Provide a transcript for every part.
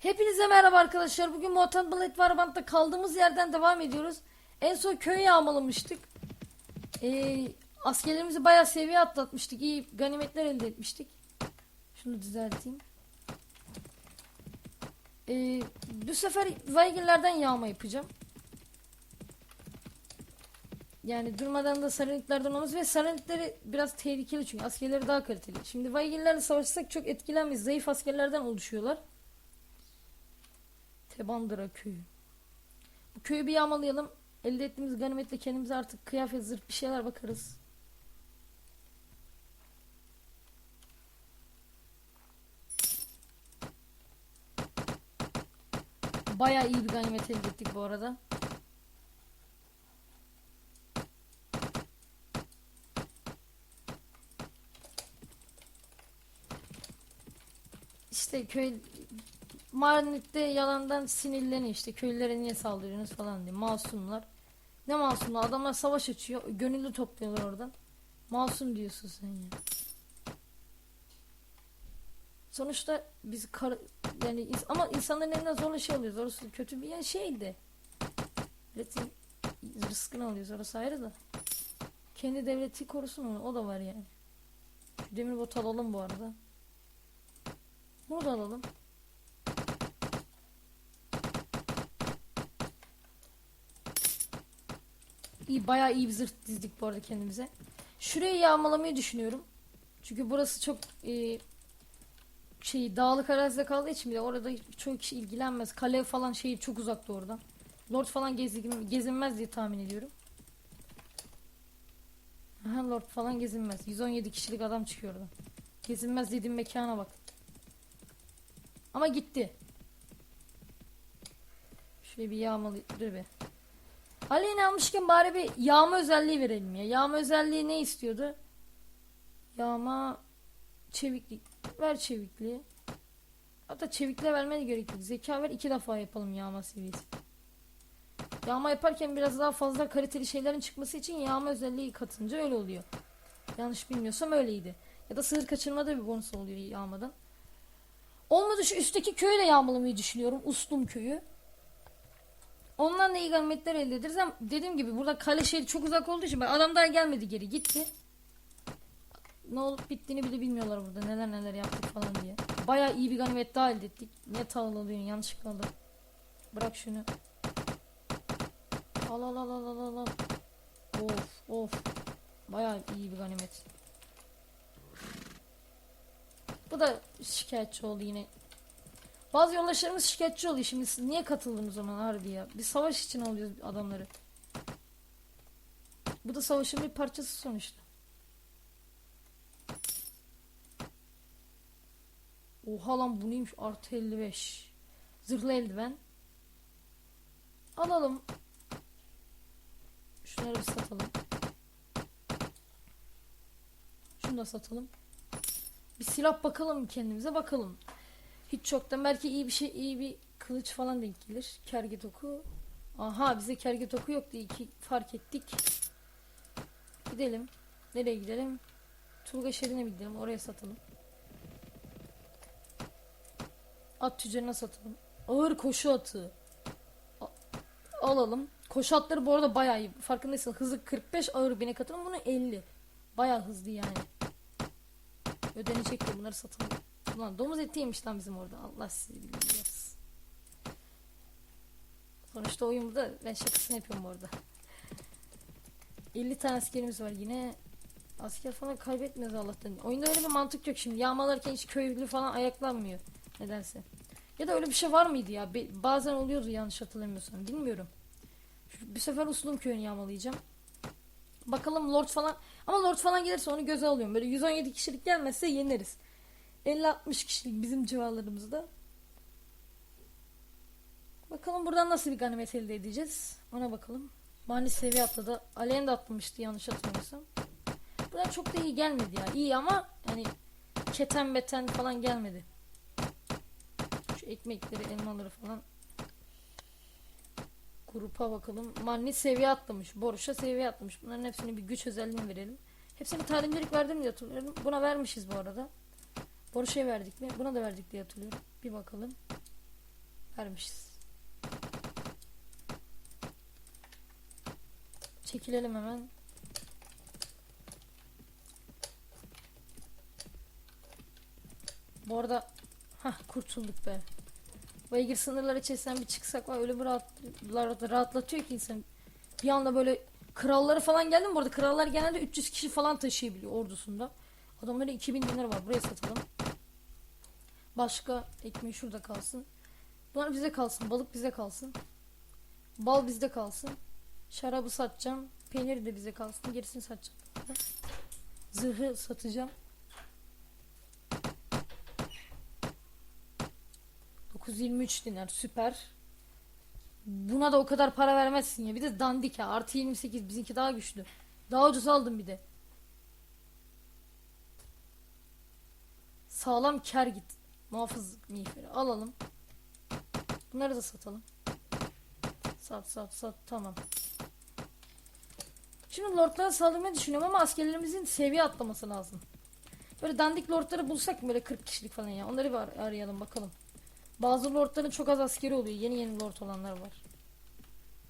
Hepinize merhaba arkadaşlar. Bugün Mutant Blade Warband'da kaldığımız yerden devam ediyoruz. En son köyü yağmalamıştık. Ee, askerlerimizi bayağı seviye atlatmıştık. İyi ganimetler elde etmiştik. Şunu düzelteyim. Ee, bu sefer Vikinglerden yağma yapacağım. Yani durmadan da Sarıniklerden olmamız ve Sarınikleri biraz tehlikeli çünkü askerleri daha kaliteli. Şimdi Vikinglerle savaşsak çok etkilenmeyiz. Zayıf askerlerden oluşuyorlar. Tebandıra köyü. Bu köyü bir yağmalayalım. Elde ettiğimiz ganimetle kendimize artık kıyafet, zırh bir şeyler bakarız. Bayağı iyi bir ganimet elde ettik bu arada. İşte köy Marinet'te yalandan sinirleniyor işte köylülere niye saldırıyorsunuz falan diye masumlar. Ne masumlar adamlar savaş açıyor gönüllü topluyorlar oradan. Masum diyorsun sen ya. Sonuçta biz kar yani ins- ama insanların elinden zorla şey alıyoruz. Orası kötü bir yer şeydi. Milletin rızkını alıyoruz orası ayrı da. Kendi devleti korusun onu o da var yani. Demir bot alalım bu arada. Bunu da alalım. İyi bayağı iyi bir zırh dizdik bu arada kendimize. Şurayı yağmalamayı düşünüyorum. Çünkü burası çok e, şey dağlık arazide kaldığı için bir de orada çok kişi ilgilenmez. Kale falan şey çok uzakta oradan. Lord falan gezin, gezinmez diye tahmin ediyorum. Aha Lord falan gezinmez. 117 kişilik adam çıkıyor oradan. Gezinmez dediğim mekana bak. Ama gitti. Şöyle bir yağmalı dur be. Aleyna almışken bari bir yağma özelliği verelim ya. Yağma özelliği ne istiyordu? Yağma çeviklik. Ver çevikliği. Hatta çevikle vermene gerek yok. Zeka ver iki defa yapalım yağma seviyesi. Yağma yaparken biraz daha fazla kaliteli şeylerin çıkması için yağma özelliği katınca öyle oluyor. Yanlış bilmiyorsam öyleydi. Ya da sığır kaçırmada bir bonus oluyor yağmadan. Olmadı şu üstteki köyü de yağmalamayı düşünüyorum. Uslum köyü. Ondan da iyi ganimetler elde ederiz ama dediğim gibi burada kale şehri çok uzak olduğu için bak adam daha gelmedi geri gitti. Ne olup bittiğini bile bilmiyorlar burada neler neler yaptık falan diye. Baya iyi bir ganimet daha elde ettik. Ne tağıl alıyorsun yanlışlıkla aldım. Bırak şunu. Al al al al al al. Of of. Baya iyi bir ganimet. Bu da şikayetçi oldu yine. Bazı yoldaşlarımız şikayetçi oluyor. Şimdi niye katıldınız o zaman harbi ya? Bir savaş için alıyoruz adamları. Bu da savaşın bir parçası sonuçta. Oha lan bu neymiş? Artı 55. Zırhlı eldiven. Alalım. Şunları bir satalım. Şunu da satalım. Bir silah bakalım kendimize bakalım. Hiç çoktan belki iyi bir şey iyi bir kılıç falan denk gelir. Kerget oku. Aha bize kerget oku yok diye iki fark ettik. Gidelim. Nereye gidelim? Turga şehrine mi gidelim? Oraya satalım. At tüccarına satalım. Ağır koşu atı. A- alalım. Koşu atları bu arada bayağı iyi. Farkındaysan hızı 45 ağır binek atının bunu 50. Bayağı hızlı yani. Ödenecek de bunları satalım. Ulan domuz etiymiş lan bizim orada. Allah sizi bilmiyoruz. Sonuçta oyun burada. Ben şakasını yapıyorum bu arada. 50 tane askerimiz var yine. Asker falan kaybetmiyoruz Allah'tan. Oyunda öyle bir mantık yok şimdi. Yağmalarken hiç köylü falan ayaklanmıyor. Nedense. Ya da öyle bir şey var mıydı ya? Bazen oluyordu yanlış hatırlamıyorsam. Bilmiyorum. Şu- Bir sefer Uslum köyünü yağmalayacağım. Bakalım Lord falan. Ama Lord falan gelirse onu göze alıyorum. Böyle 117 kişilik gelmezse yeneriz. 50-60 kişilik bizim civarlarımızda. Bakalım buradan nasıl bir ganimet elde edeceğiz. Ona bakalım. Mani seviye atladı. Alen de atlamıştı yanlış hatırlamıyorsam. Buradan çok da iyi gelmedi ya. İyi ama yani keten beten falan gelmedi. Şu ekmekleri, elmaları falan. Grupa bakalım. Manni seviye atlamış. Boruş'a seviye atlamış. Bunların hepsini bir güç özelliğini verelim. Hepsini talimcilik verdim diye hatırlıyorum. Buna vermişiz bu arada. Boruş'a verdik mi? Buna da verdik diye hatırlıyorum. Bir bakalım. Vermişiz. Çekilelim hemen. Bu arada Hah kurtulduk be. Baygır sınırlar içerisinden bir çıksak var öyle bir rahat, rahatlatıyor ki insan. Bir anda böyle kralları falan geldi mi? Bu arada krallar genelde 300 kişi falan taşıyabiliyor ordusunda. Adamların 2000 dinar var. Buraya satalım. Başka ekmeği şurada kalsın. Bunlar bize kalsın. Balık bize kalsın. Bal bizde kalsın. Şarabı satacağım. Peyniri de bize kalsın. Gerisini satacağım. Zırhı satacağım. 923 dinar süper. Buna da o kadar para vermezsin ya. Bir de dandik ha. Artı 28 bizimki daha güçlü. Daha ucuz aldım bir de. Sağlam kar git. Muhafız miğferi alalım. Bunları da satalım. Sat sat sat tamam. Şimdi lordlara saldırmayı düşünüyorum ama askerlerimizin seviye atlaması lazım. Böyle dandik lordları bulsak böyle 40 kişilik falan ya. Onları bir ar- arayalım bakalım. Bazı lordların çok az askeri oluyor. Yeni yeni lord olanlar var.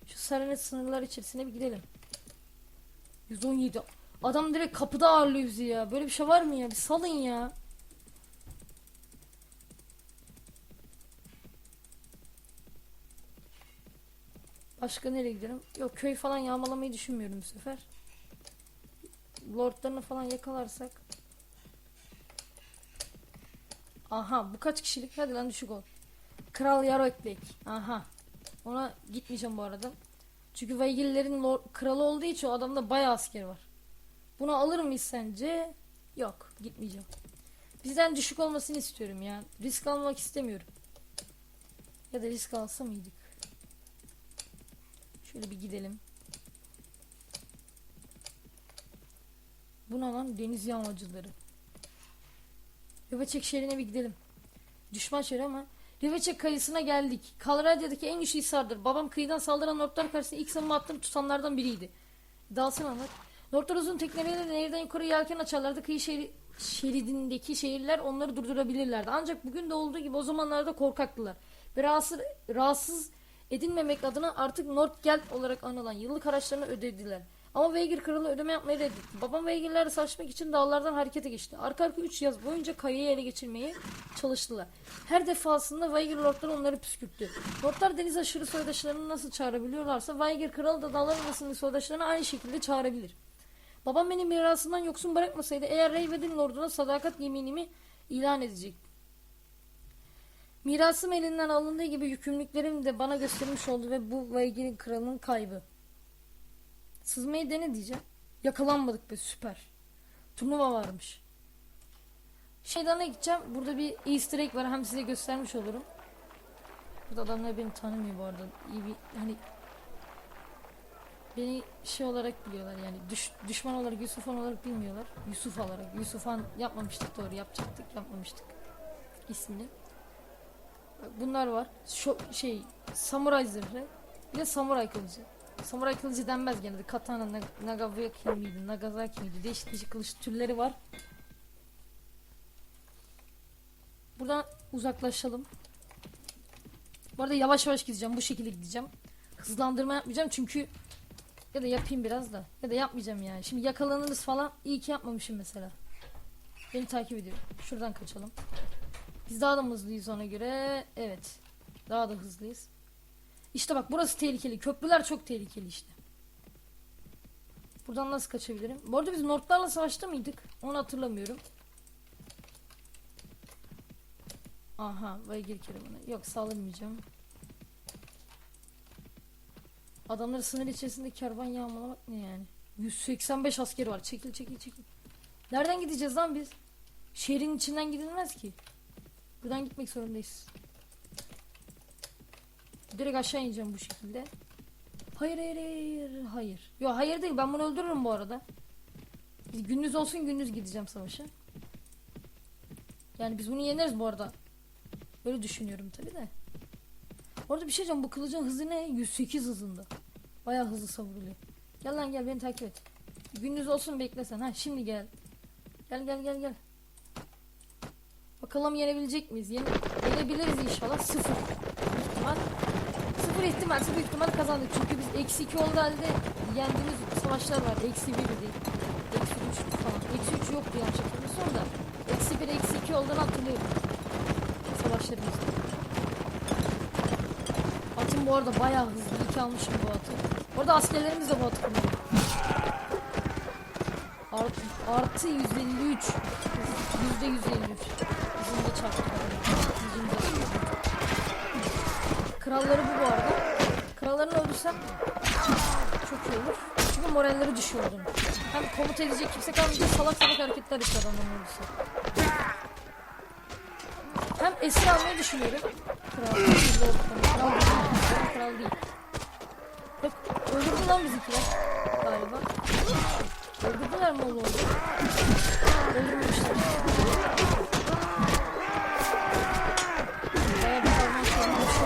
Şu Saranet sınırlar içerisine bir gidelim. 117. Adam direkt kapıda ağırlıyor bizi ya. Böyle bir şey var mı ya? Bir salın ya. Başka nereye gidelim? Yok köy falan yağmalamayı düşünmüyorum bu sefer. Lordlarını falan yakalarsak. Aha bu kaç kişilik? Hadi lan düşük ol. Kral Yarokbek. Aha. Ona gitmeyeceğim bu arada. Çünkü Vaygillerin kralı olduğu için o adamda bayağı asker var. Bunu alır mıyız sence? Yok. Gitmeyeceğim. Bizden düşük olmasını istiyorum ya. Risk almak istemiyorum. Ya da risk alsa mıydık? Şöyle bir gidelim. Bu ne lan? Deniz yağmacıları. Röveçek şehrine bir gidelim. Düşman şehri ama Röveçek kayısına geldik. Kalradya'daki en güçlü hisardır. Babam kıyıdan saldıran Nortlar karşısında ilk savunma attığım tutanlardan biriydi. Dalsın anlat. Nortlar uzun tekneleriyle nehirden yukarı yelken açarlardı. Kıyı şehri, şeridindeki şehirler onları durdurabilirlerdi. Ancak bugün de olduğu gibi o zamanlarda korkaktılar. Ve rahatsız, rahatsız edilmemek adına artık Nordgeld olarak anılan yıllık araçlarını ödediler. Ama Veygir kralı ödeme yapmayı reddetti. Babam Veygirlerle savaşmak için dağlardan harekete geçti. Arka arka 3 yaz boyunca kayayı ele geçirmeye çalıştılar. Her defasında Veygir lordları onları püskürttü. Lordlar deniz aşırı soydaşlarını nasıl çağırabiliyorlarsa Veygir kralı da dağlar arasındaki soydaşlarını aynı şekilde çağırabilir. Babam beni mirasından yoksun bırakmasaydı eğer Reyved'in lorduna sadakat yeminimi ilan edecekti. Mirasım elinden alındığı gibi yükümlülüklerim de bana gösterilmiş oldu ve bu Veygir'in kralının kaybı. Sızmayı dene diyeceğim. Yakalanmadık be süper. Turnuva varmış. Şeydana gideceğim. Burada bir easter egg var. Hem size göstermiş olurum. Burada adamlar beni tanımıyor bu arada. İyi bir hani beni şey olarak biliyorlar yani düş, düşman olarak Yusufan olarak bilmiyorlar. Yusuf olarak. Yusufan yapmamıştık doğru yapacaktık yapmamıştık ismini. Bunlar var. Şu şey samuray zırhı. Bir de samuray kılıcı. Samuray kılıcı denmez gene de. Katana, Nag- Nagawaki miydi, Nagasaki miydi? Değişik değişik kılıç türleri var. Buradan uzaklaşalım. Bu arada yavaş yavaş gideceğim. Bu şekilde gideceğim. Hızlandırma yapmayacağım çünkü ya da yapayım biraz da. Ya da yapmayacağım yani. Şimdi yakalanırız falan. İyi ki yapmamışım mesela. Beni takip ediyor. Şuradan kaçalım. Biz daha da hızlıyız ona göre. Evet. Daha da hızlıyız. İşte bak burası tehlikeli. Köprüler çok tehlikeli işte. Buradan nasıl kaçabilirim? Bu arada biz Nordlarla savaşta mıydık? Onu hatırlamıyorum. Aha, Vaygir kervanı. Yok saldırmayacağım. Adamları sınır içerisinde kervan yağmalamak ne yani? 185 asker var. Çekil çekil çekil. Nereden gideceğiz lan biz? Şehrin içinden gidilmez ki. Buradan gitmek zorundayız. Direkt aşağı ineceğim bu şekilde. Hayır hayır hayır hayır. Yok hayır değil ben bunu öldürürüm bu arada. Gündüz olsun gündüz gideceğim savaşa. Yani biz bunu yeneriz bu arada. Böyle düşünüyorum tabi de. Orada bir şey diyeceğim bu kılıcın hızı ne? 108 hızında. Bayağı hızlı savruluyor. Gel lan gel beni takip et. Gündüz olsun beklesen. Ha şimdi gel. Gel gel gel gel. Bakalım yenebilecek miyiz? Yene, yenebiliriz inşallah. Sıfır. verse büyük ihtimal kazandık. Çünkü biz eksi 2 olduğu halde yendiğimiz savaşlar var. Eksi 1 değil. Eksi 3 falan. Eksi 3 yoktu yanlış hatırlamıyorsam da. Eksi 1, eksi 2 olduğunu hatırlıyorum. Savaşlarımızda. Atım bu arada bayağı hızlı. İyi ki almışım bu atı. Bu arada askerlerimiz de bu atı kullanıyor. Artı, artı 153. Yüzde 153. Kralları bu bu arada. Krallarını öldürsem çok iyi olur. Çünkü moralleri düşüyor onun. Hem komuta edecek kimse kalmayınca salak salak hareketler yapıyor adamların öldürse. Hem esir almayı düşünüyorum. Kral, kral, kral, kral, değil. Yok, öldürdü lan bizimkiler galiba. Öldürdüler mi oğlum? Öldürmemişler.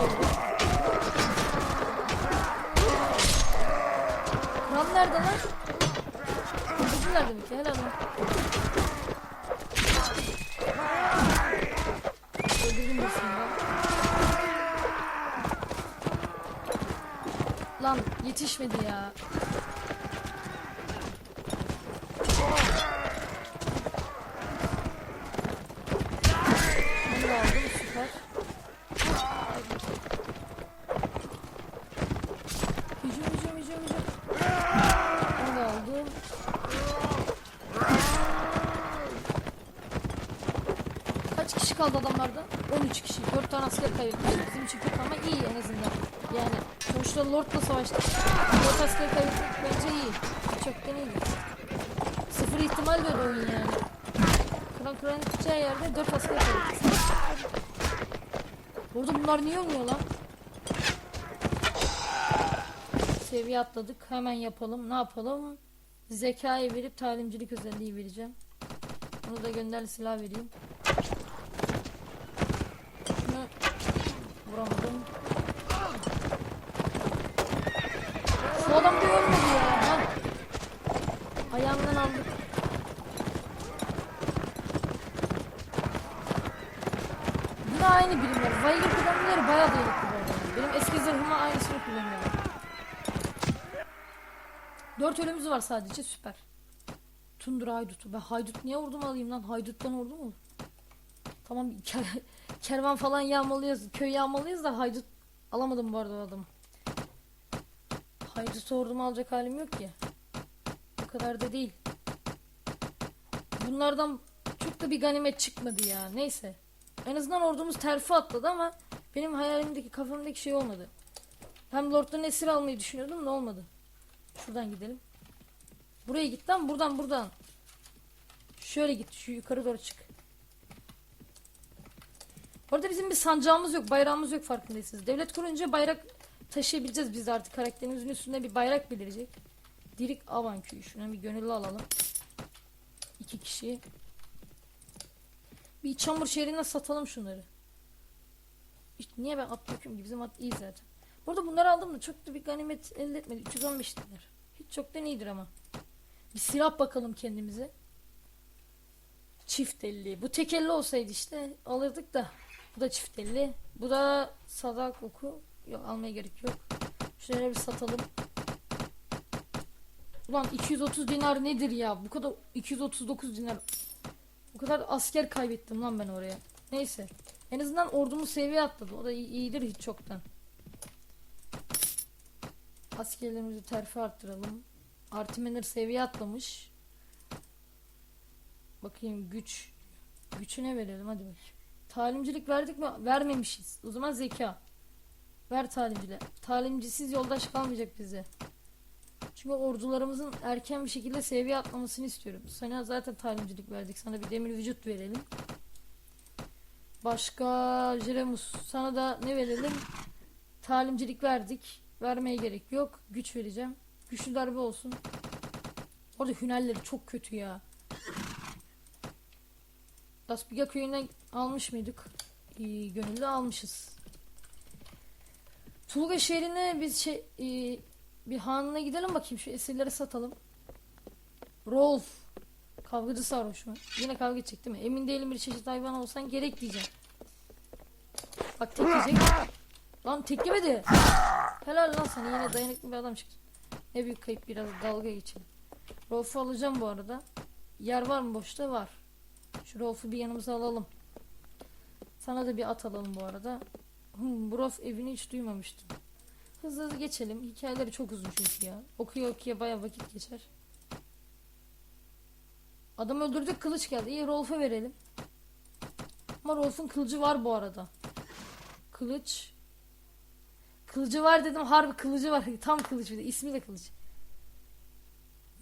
Bir. Kral nerede lan? Öldürdüler demek ki helal lan. Öldürdüm birisini ya. Lan yetişmedi ya. Onu da aldım süper. Hücum hücum hücum hücum. Onu da aldım. Kaç kişi kaldı adamlarda? 13 kişi. 4 tane asker kaybetmişiz. Bizim kötü ama iyi en azından. Yani sonuçta Lord'la savaştık. 4 asker kaybettik bence iyi. Çoktan iyi. Sıfır ihtimal diyordu oyun yani. Kıran kıran gideceği yerde 4 asker kaybettik. Burada bunlar niye olmuyor lan? Seviye atladık. Hemen yapalım. Ne yapalım? Zekayı verip talimcilik özelliği vereceğim. Bunu da gönderli silah vereyim. Şunu vuramadım. Şu adam da ölmedi ya. Ha. Ayağımdan aldık. Yine aynı birimler. Viger kullanımları bayağı dayanıklı bu arada. Benim eski zırhıma aynısını kullanıyorum. Ölümümüz var sadece süper. Tundra haydutu. Ben haydut niye ordum alayım lan? Hayduttan ordu mu olur? Tamam ker- kervan falan yağmalıyız. Köy yağmalıyız da haydut alamadım bu arada o adamı. Haydut ordumu alacak halim yok ki. Bu kadar da değil. Bunlardan çok da bir ganimet çıkmadı ya. Neyse. En azından ordumuz terfi atladı ama benim hayalimdeki kafamdaki şey olmadı. Hem Lord'dan esir almayı düşünüyordum da olmadı. Şuradan gidelim. Buraya git lan buradan buradan. Şöyle git şu yukarı doğru çık. Orada bizim bir sancağımız yok, bayrağımız yok farkındaysanız. Devlet kurunca bayrak taşıyabileceğiz biz artık karakterimizin üstünde bir bayrak belirecek. Dirik Avan köyü. Şuna bir gönüllü alalım. İki kişi. Bir çamur şehrine satalım şunları. İşte niye ben at bakıyorum ki bizim at iyi zaten. Burada bunları aldım da çok da bir ganimet elde etmedi. 315 dinar. Hiç çoktan iyidir ama. Bir silah bakalım kendimize. Çift elli. Bu tek elli olsaydı işte alırdık da. Bu da çift elli. Bu da sadak oku. Yok almaya gerek yok. Şunları bir satalım. Ulan 230 dinar nedir ya? Bu kadar 239 dinar. Bu kadar asker kaybettim lan ben oraya. Neyse. En azından ordumu seviye atladı. O da iyi- iyidir hiç çoktan. Askerlerimizi terfi arttıralım. Artimener seviye atlamış. Bakayım güç. Güçüne verelim hadi bakayım. Talimcilik verdik mi? Vermemişiz. O zaman zeka. Ver talimcile. Talimcisiz yoldaş kalmayacak bize. Çünkü ordularımızın erken bir şekilde seviye atlamasını istiyorum. Sana zaten talimcilik verdik. Sana bir demir vücut verelim. Başka Jeremus. Sana da ne verelim? Talimcilik verdik. Vermeye gerek yok. Güç vereceğim. Güçlü darbe olsun. Orada hünerleri çok kötü ya. Daspiga köyünden almış mıydık? Ee, gönüllü almışız. Tulga şehrine biz şey e, bir hanına gidelim bakayım şu esirleri satalım. Rolf. Kavgacı sarhoş mu? Yine kavga edecek değil mi? Emin değilim bir çeşit hayvan olsan gerek diyeceğim. Bak tek yiyecek. Lan tek yemedi. Helal lan sana yine dayanıklı bir adam çıktı. Ne büyük kayıp biraz dalga geçelim. Rolf'u alacağım bu arada. Yer var mı boşta? Var. Şu Rolf'u bir yanımıza alalım. Sana da bir at alalım bu arada. Hmm, Rolf evini hiç duymamıştım. Hızlı hızlı geçelim. Hikayeleri çok uzun çünkü ya. Okuya okuya baya vakit geçer. Adam öldürdük kılıç geldi. İyi Rolf'a verelim. Ama Rolf'un kılıcı var bu arada. Kılıç. Kılıcı var dedim harbi kılıcı var. Tam kılıç bir de. İsmi de kılıç.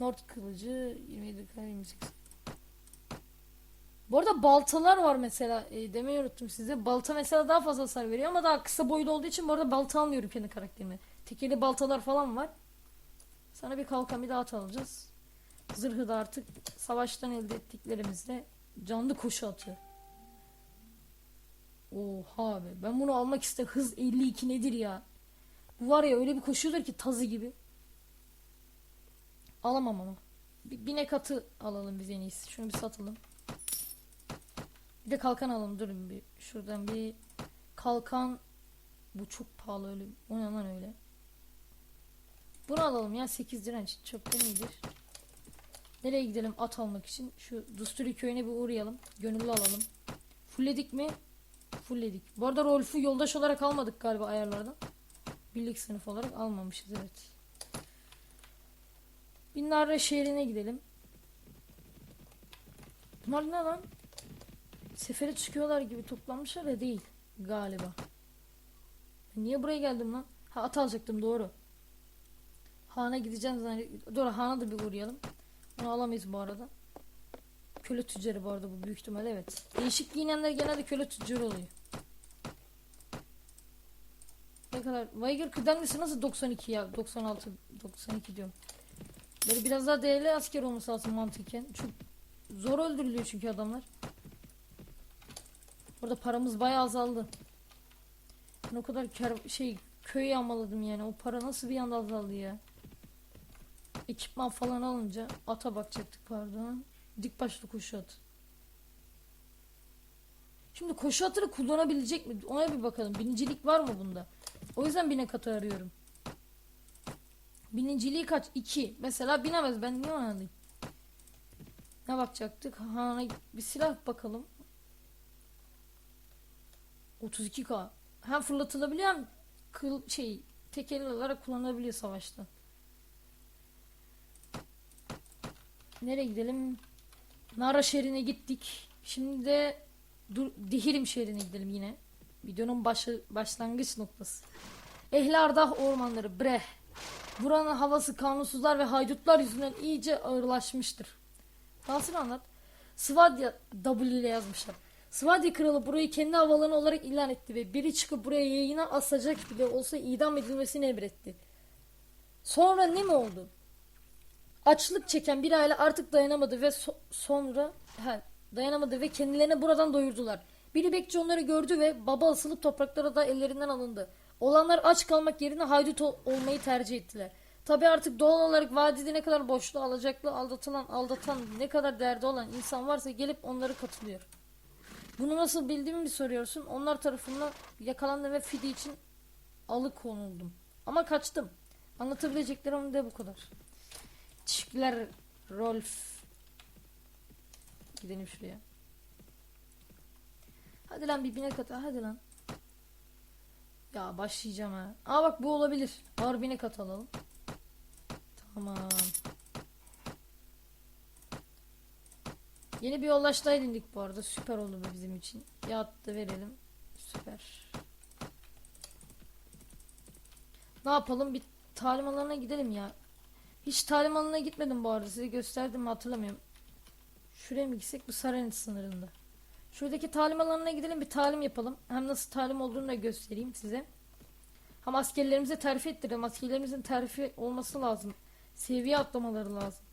Nord kılıcı 27 kare 28. Bu arada baltalar var mesela. E, demeyi unuttum size. Balta mesela daha fazla hasar veriyor ama daha kısa boylu olduğu için bu arada balta almıyorum kendi karakterime. Tekeli baltalar falan var. Sana bir kalkan bir daha alacağız. Zırhı da artık savaştan elde ettiklerimizle canlı koşu atıyor. Oha abi ben bunu almak istedim. Hız 52 nedir ya? Var ya öyle bir koşuyordur ki tazı gibi. Alamam ama. Bir binek atı alalım biz en iyisi. Şunu bir satalım. Bir de kalkan alalım. Durun bir. Şuradan bir kalkan. Bu çok pahalı öyle. O ne öyle. Bunu alalım ya 8 direnç. Çok da iyidir. Nereye gidelim at almak için? Şu Dusturi köyüne bir uğrayalım. Gönüllü alalım. Fullledik mi? Fullledik. Bu arada Rolf'u yoldaş olarak almadık galiba ayarlardan. Birlik sınıf olarak almamışız evet. Binlerce şehrine gidelim. Bunlar ne lan? Sefere çıkıyorlar gibi toplanmışlar da değil galiba. Ben niye buraya geldim lan? Ha at alacaktım doğru. Han'a gideceğim zannediyorum. Doğru Han'a da bir uğrayalım. Onu alamayız bu arada. Köle tüccarı bu arada bu büyük ihtimal evet. Değişik giyinenler genelde köle tüccarı oluyor. Ne kadar? Weiger kıdemlisi nasıl 92 ya? 96, 92 diyorum. Böyle biraz daha değerli asker olması lazım mantıken. Çok zor öldürülüyor çünkü adamlar. Burada paramız bayağı azaldı. Ben o kadar kar, şey köy yağmaladım yani. O para nasıl bir anda azaldı ya? Ekipman falan alınca ata bakacaktık pardon. Dik başlı koşu at. Şimdi koşu atını kullanabilecek mi? Ona bir bakalım. Binicilik var mı bunda? O yüzden binek atı arıyorum. Biniciliği kaç? 2. Mesela binemez. Ben niye ona alayım? Ne bakacaktık? Ha, bir silah bakalım. 32k. Hem fırlatılabiliyor hem kıl şey tekerli olarak kullanılabiliyor savaşta. Nereye gidelim? Nara şehrine gittik. Şimdi de Dur, Dihirim şehrine gidelim yine. Videonun başı, başlangıç noktası. Ehli Ardah ormanları Breh. Buranın havası kanunsuzlar ve haydutlar yüzünden iyice ağırlaşmıştır. Dahasını anlat. Svadya W ile yazmışlar. Svadya kralı burayı kendi havalanı olarak ilan etti ve biri çıkıp buraya yayına asacak bile olsa idam edilmesini emretti. Sonra ne mi oldu? Açlık çeken bir aile artık dayanamadı ve so- sonra he, dayanamadı ve kendilerini buradan doyurdular. Biri bekçi onları gördü ve baba asılıp topraklara da ellerinden alındı. Olanlar aç kalmak yerine haydut ol- olmayı tercih ettiler. Tabi artık doğal olarak vadide ne kadar boşluğu alacaklı, aldatılan, aldatan, ne kadar derdi olan insan varsa gelip onları katılıyor. Bunu nasıl bildiğimi mi soruyorsun? Onlar tarafından yakalandım ve fidi için alıkonuldum. Ama kaçtım. Anlatabileceklerim de bu kadar. Teşekkürler Rolf. Gidelim şuraya. Hadi lan bir binek at. Hadi lan. Ya başlayacağım ha. Aa bak bu olabilir. Ağır binek at alalım. Tamam. Yeni bir yoldaş daha edindik bu arada. Süper oldu bu bizim için. Yat da verelim. Süper. Ne yapalım? Bir talim alanına gidelim ya. Hiç talim alanına gitmedim bu arada. Size gösterdim mi hatırlamıyorum. Şuraya mı gitsek? Bu Sarenis sınırında. Şuradaki talim alanına gidelim bir talim yapalım. Hem nasıl talim olduğunu da göstereyim size. Hem askerlerimize terfi ettirelim. Askerlerimizin terfi olması lazım. Seviye atlamaları lazım.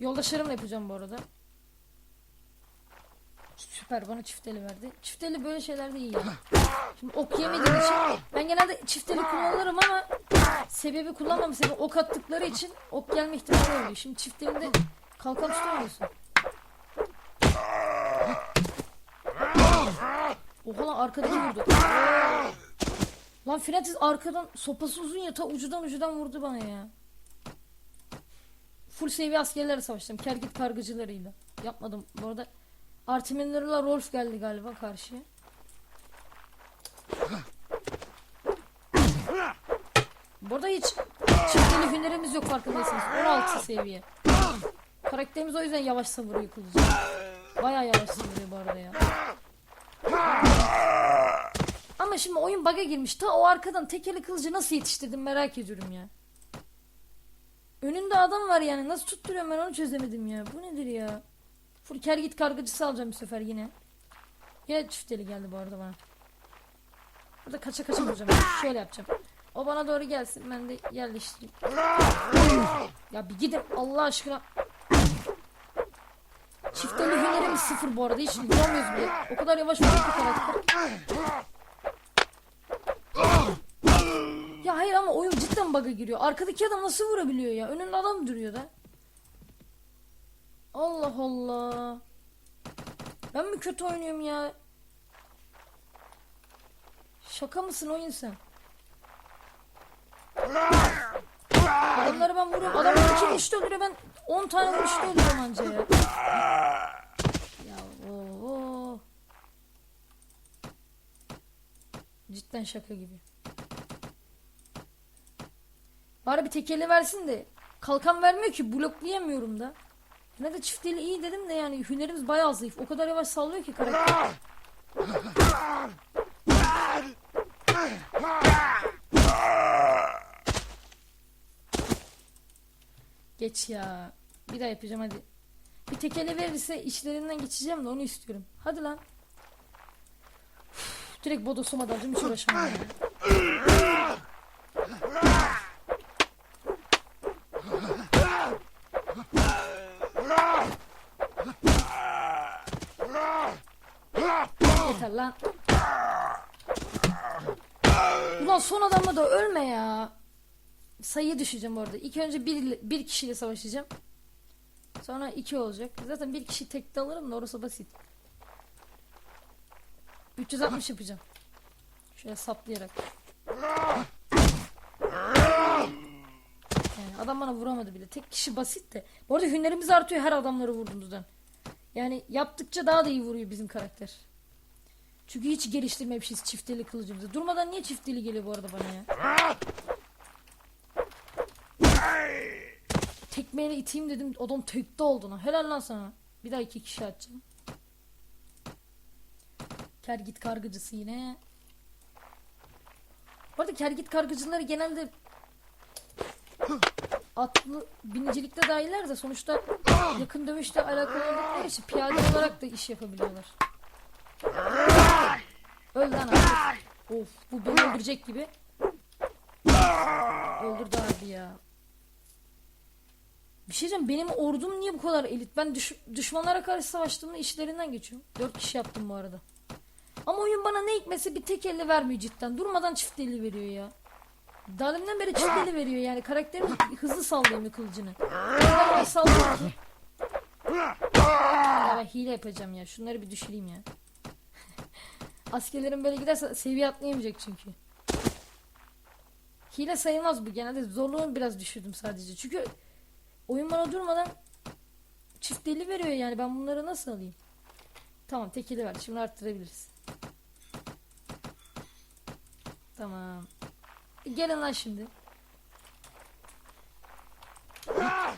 Yoldaşlarımla yapacağım bu arada. Süper bana çifteli verdi. Çifteli böyle şeylerde iyi. Şimdi ok yemediğim için ben genelde çifteli kullanırım ama sebebi kullanmam sebebi ok attıkları için ok gelme ihtimali oluyor. Şimdi çiftelimde kalkan tutamıyorsun. Oha lan arkadaki vurdu. Lan Francis arkadan sopası uzun ya ta ucudan ucudan vurdu bana ya. Full seviye askerlerle savaştım. Kergit kargıcılarıyla. Yapmadım. Bu arada Arteminlerle Rolf geldi galiba karşıya. Bu arada hiç çiftli hünerimiz yok farkındaysanız. 16 seviye. Karakterimiz o yüzden yavaş savuruyor kılıcı. Bayağı yavaş savuruyor bu arada ya. Ama şimdi oyun bug'a girmiş. Ta o arkadan tekeli kılıcı nasıl yetiştirdim merak ediyorum ya. Önünde adam var yani. Nasıl tutturuyorum ben onu çözemedim ya. Bu nedir ya? Full kergit kargıcısı alacağım bu sefer yine. Yine çifteli geldi bu arada bana. Burada kaça kaça vuracağım. Şöyle yapacağım. O bana doğru gelsin. Ben de yerleştireyim. Ya bir gidin Allah aşkına. Çifteli hünerimiz sıfır bu arada. Hiç vuramıyoruz bile. O kadar yavaş vuruyor karakter. Ya hayır ama oyun cidden bug'a giriyor. Arkadaki adam nasıl vurabiliyor ya? Önünde adam duruyor da. Allah Allah. Ben mi kötü oynuyorum ya? Şaka mısın oyun sen? Adamları ben vuruyorum. Adamlar iki vuruşta öldürüyor. Ben 10 tane vuruşta öldürüyorum anca ya. Ya oo. Cidden şaka gibi. Bari bir tekeli versin de. Kalkan vermiyor ki bloklayamıyorum da. Ne de çifteli iyi dedim de yani hünerimiz bayağı zayıf. O kadar yavaş sallıyor ki karakter. Geç ya. Bir daha yapacağım hadi. Bir tekele verirse işlerinden geçeceğim de onu istiyorum. Hadi lan. Üf, direkt bodosuma dalacağım hiç uğraşamam Yeter lan. Ulan son adamla da ölme ya. Sayıya düşeceğim orada. İlk önce bir, bir kişiyle savaşacağım. Sonra iki olacak. Zaten bir kişi tekte alırım da orası basit. 360 yapacağım. Şöyle saplayarak. Yani adam bana vuramadı bile. Tek kişi basit de. Bu arada hünerimiz artıyor her adamları vurduğumuzdan. Yani yaptıkça daha da iyi vuruyor bizim karakter. Çünkü hiç geliştirmemişiz çifteli kılıcımızı. Durmadan niye çifteli geliyor bu arada bana ya? Tekmeyle iteyim dedim. Adam tekte oldu lan. Helal lan sana. Bir daha iki kişi atacağım. Kergit kargıcısı yine. Bu arada kergit kargıcıları genelde atlı binicilikte dahiller de sonuçta yakın dövüşle alakalı oldukları için piyade olarak da iş yapabiliyorlar. Öl lan artık. Of bu beni öldürecek gibi. Öldürdü abi ya. Bir şey diyeceğim benim ordum niye bu kadar elit? Ben düş- düşmanlara karşı savaştığımda işlerinden geçiyorum. Dört kişi yaptım bu arada. Ama oyun bana ne hikmetse bir tek elle vermiyor cidden. Durmadan çift eli veriyor ya. Daha beri çift eli veriyor yani. Karakterim hızlı sallıyor kılıcını. Sallıyor hile yapacağım ya. Şunları bir düşüreyim ya. Askerlerim böyle giderse seviye atlayamayacak çünkü. Hile sayılmaz bu genelde zorluğunu biraz düşürdüm sadece. Çünkü oyun bana durmadan çift deli veriyor yani ben bunları nasıl alayım? Tamam tekili ver şimdi arttırabiliriz. Tamam. Gelin lan şimdi. Oh,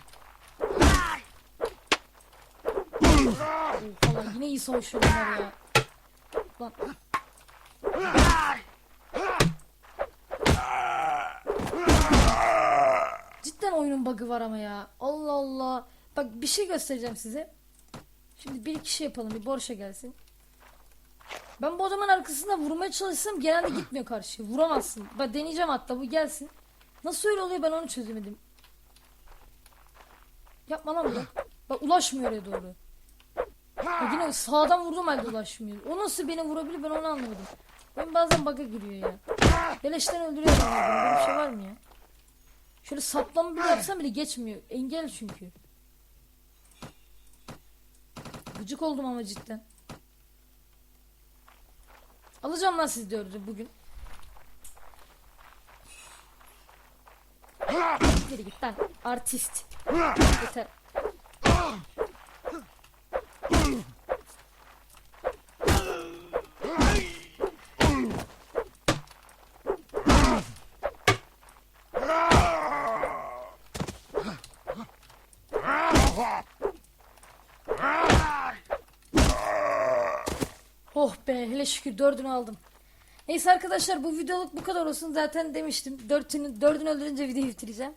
falan yine iyi savaşıyorlar ya. Lan. Cidden oyunun bug'ı var ama ya. Allah Allah. Bak bir şey göstereceğim size. Şimdi bir kişi yapalım. Bir Borşa gelsin. Ben bu adamın arkasında vurmaya çalışsam genelde gitmiyor karşıya. Vuramazsın. Ben deneyeceğim hatta bu gelsin. Nasıl öyle oluyor ben onu çözemedim. Yapma lan bunu. Bak ulaşmıyor oraya doğru. Bak yine sağdan vurdum halde ulaşmıyor. O nasıl beni vurabilir ben onu anlamadım. Ben bazen bug'a giriyor ya. Beleşten öldürüyorum. Böyle bir şey var mı ya? Şöyle saplanma bile yapsam bile geçmiyor. Engel çünkü. Gıcık oldum ama cidden. Alacağım lan siz dördü bugün. Geri git lan. Artist. Yeter. Şükür dördünü aldım. Neyse arkadaşlar bu videoluk bu kadar olsun. Zaten demiştim. Dördünü, dördünü öldürünce videoyu bitireceğim.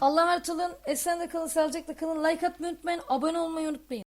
Allah'a emanet olun. Esen de kalın, sağlıcakla kalın. Like atmayı unutmayın. Abone olmayı unutmayın.